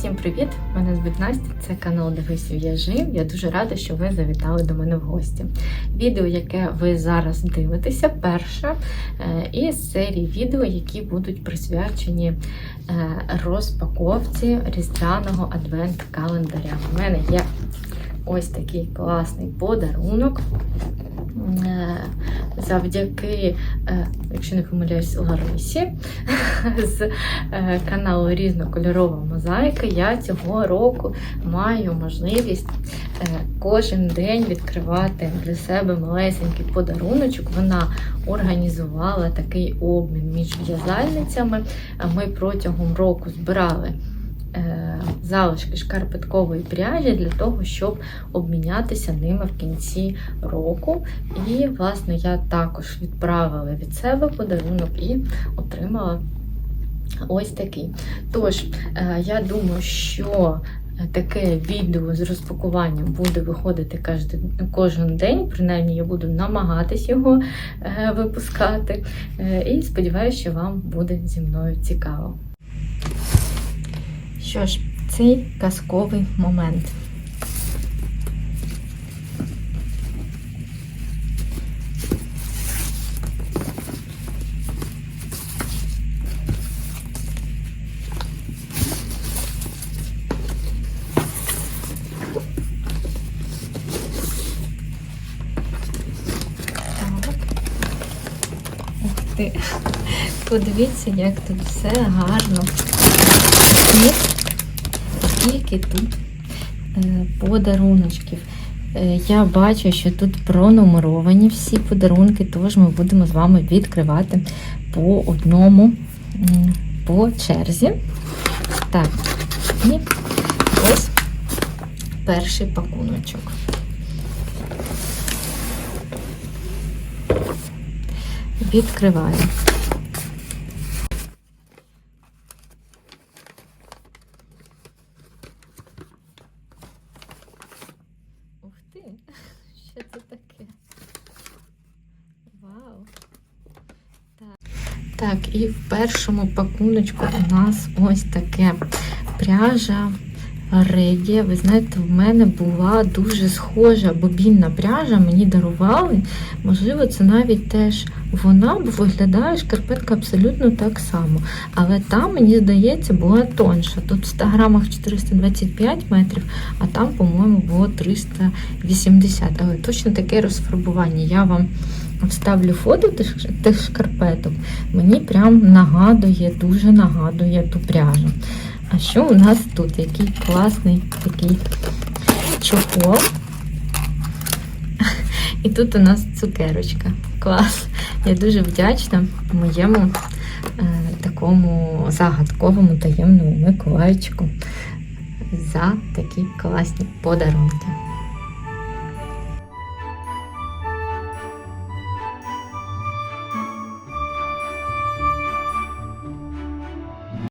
Всім привіт! Мене звуть Настя, це канал Дивись В'яжи. Я дуже рада, що ви завітали до мене в гості. Відео, яке ви зараз дивитеся, перше е, із серії відео, які будуть присвячені е, розпаковці різдвяного адвент-календаря. У мене є ось такий класний подарунок. Е, Завдяки, е, якщо не помиляюсь, Ларисі з е, каналу Різнокольорова мозаїка, я цього року маю можливість кожен день відкривати для себе малесенький подаруночок. Вона організувала такий обмін між в'язальницями. Ми протягом року збирали. Е, Залишки шкарпеткової пряжі для того, щоб обмінятися ними в кінці року. І, власне, я також відправила від себе подарунок і отримала ось такий. Тож, е, я думаю, що таке відео з розпакуванням буде виходити кожен, день, принаймні я буду намагатись його е, випускати. І сподіваюся, що вам буде зі мною цікаво. Що ж, цей казковий момент. Подивіться, як тут все гарно. І скільки тут е, подаруночків. Е, Я бачу, що тут пронумеровані всі подарунки, тож ми будемо з вами відкривати по одному по черзі. Так, і ось перший пакуночок. Відкриваю. Ух ти! Що це таке? Вау! Так. І в першому пакуночку у нас ось таке пряжа Реді. Ви знаєте, в мене була дуже схожа бобінна пряжа, мені дарували. Можливо, це навіть теж вона, бо виглядає шкарпетка абсолютно так само. Але там, мені здається, була тонша. Тут в 100 грамах 425 метрів, а там, по-моєму, було 380. Але точно таке розфарбування. Я вам вставлю фото тих, тих шкарпеток. Мені прям нагадує, дуже нагадує ту пряжу. А що у нас тут? Який класний такий чохол. І тут у нас цукерочка. Клас. Я дуже вдячна моєму е, такому загадковому таємному Миколайчику за такі класні подарунки.